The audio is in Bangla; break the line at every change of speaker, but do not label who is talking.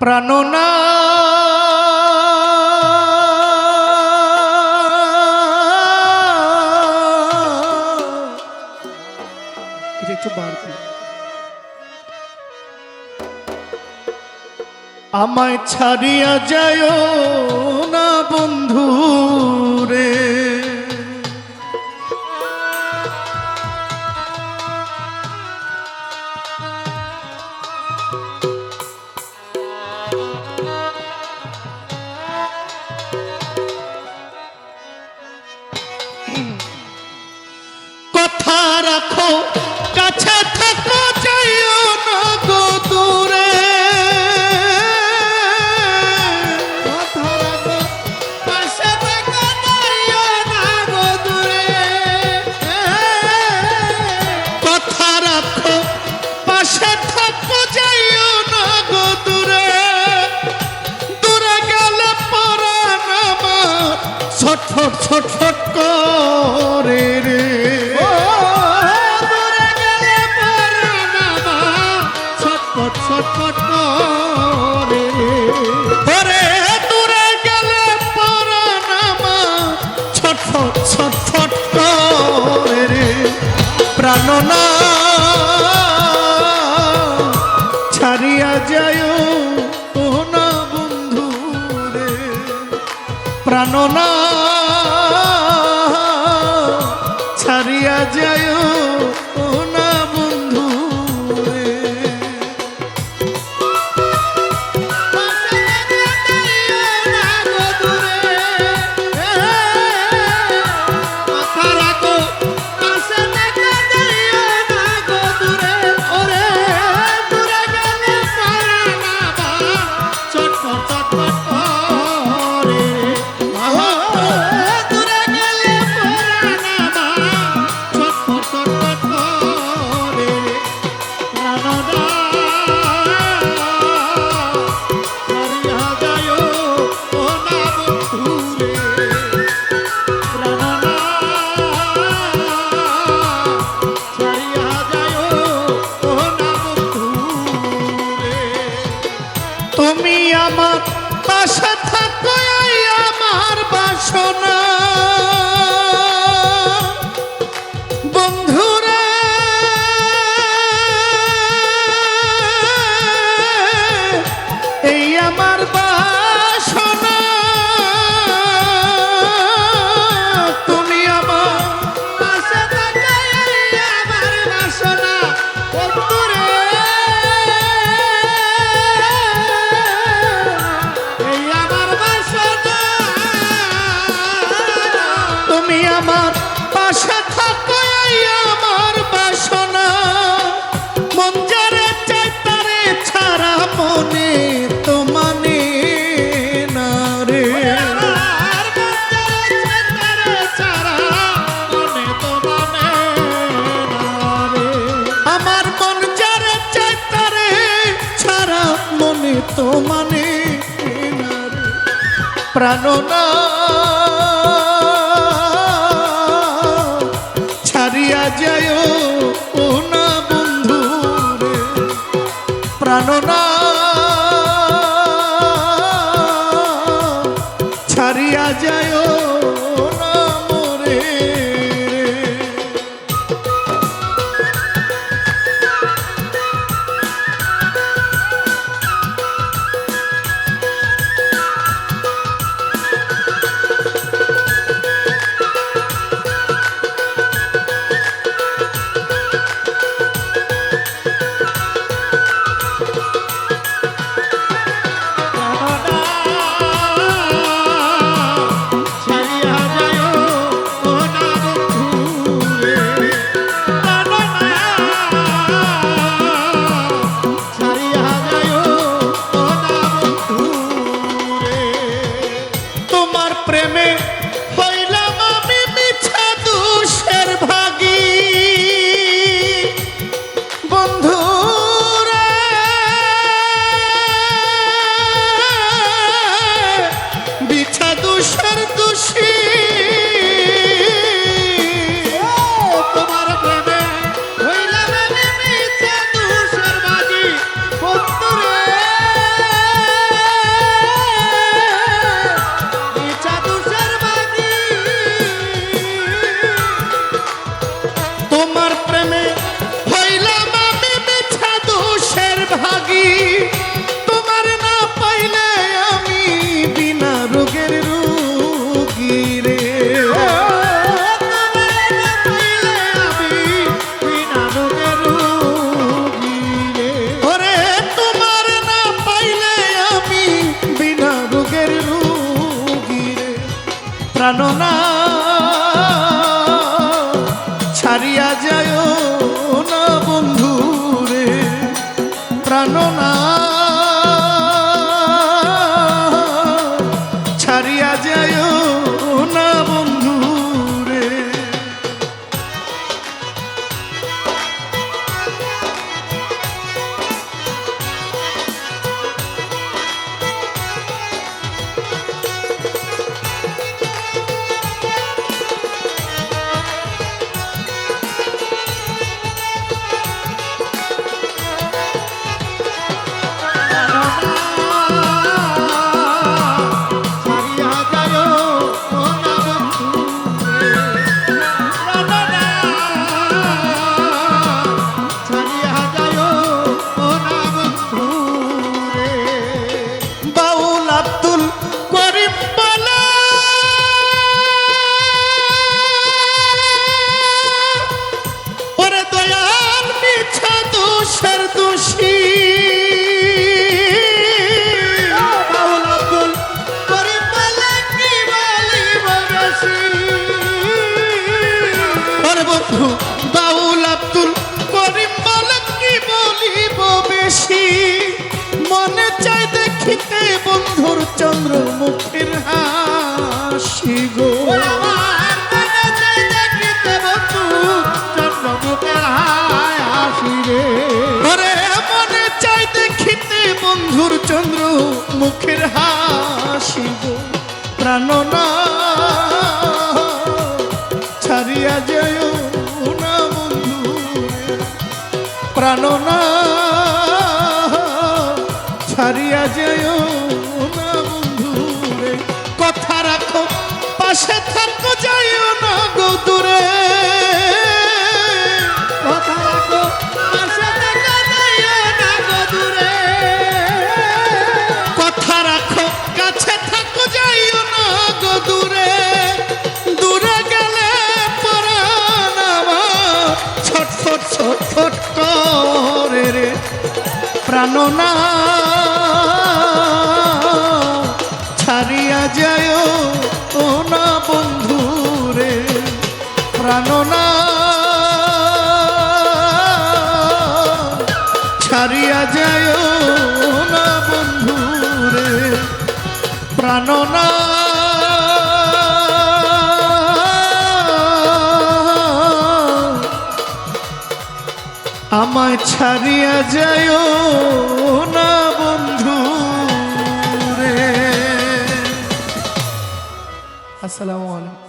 প্রাণনা। আমায় ছাড়িয়া যায় না বন্ধু রে ছট ছট ছট করে রে। ছটপট ছটপট করে পরে দূরে গেলে পরানামা ছটফট ছটফট করে রে। প্রাণনা ছাড়িয়া যায় না বন্ধু রে। প্রাণনা হারিয়া যায় রে তো মানে প্রাণনা ছাড়িয়া যায় ও না বন্ধু রে প্রাণনা ছাড়িয়া যায় তোমার
প্রেমে ছাড়িয়া যায় না বন্ধু।
চন্দ্র মুখের হাসি গো। বন্ধুর চন্দ্র মুখের হাসি গো। প্রাণনা ছাড়িয়া যায় না বন্ধু প্রাণনা ছাড়িয়া যায় থাকো যাইও না গো দূরে।
দূরে
গেলে পরাণ আমার ছটফট ছটফট করে রে প্রাণনা ছাড়িয়া যায় ও না বন্ধু রে প্রাণনা প্রাণনা আমায় ছাড়িয়া যায় না বন্ধু রে। আসসালামু আলাইকুম।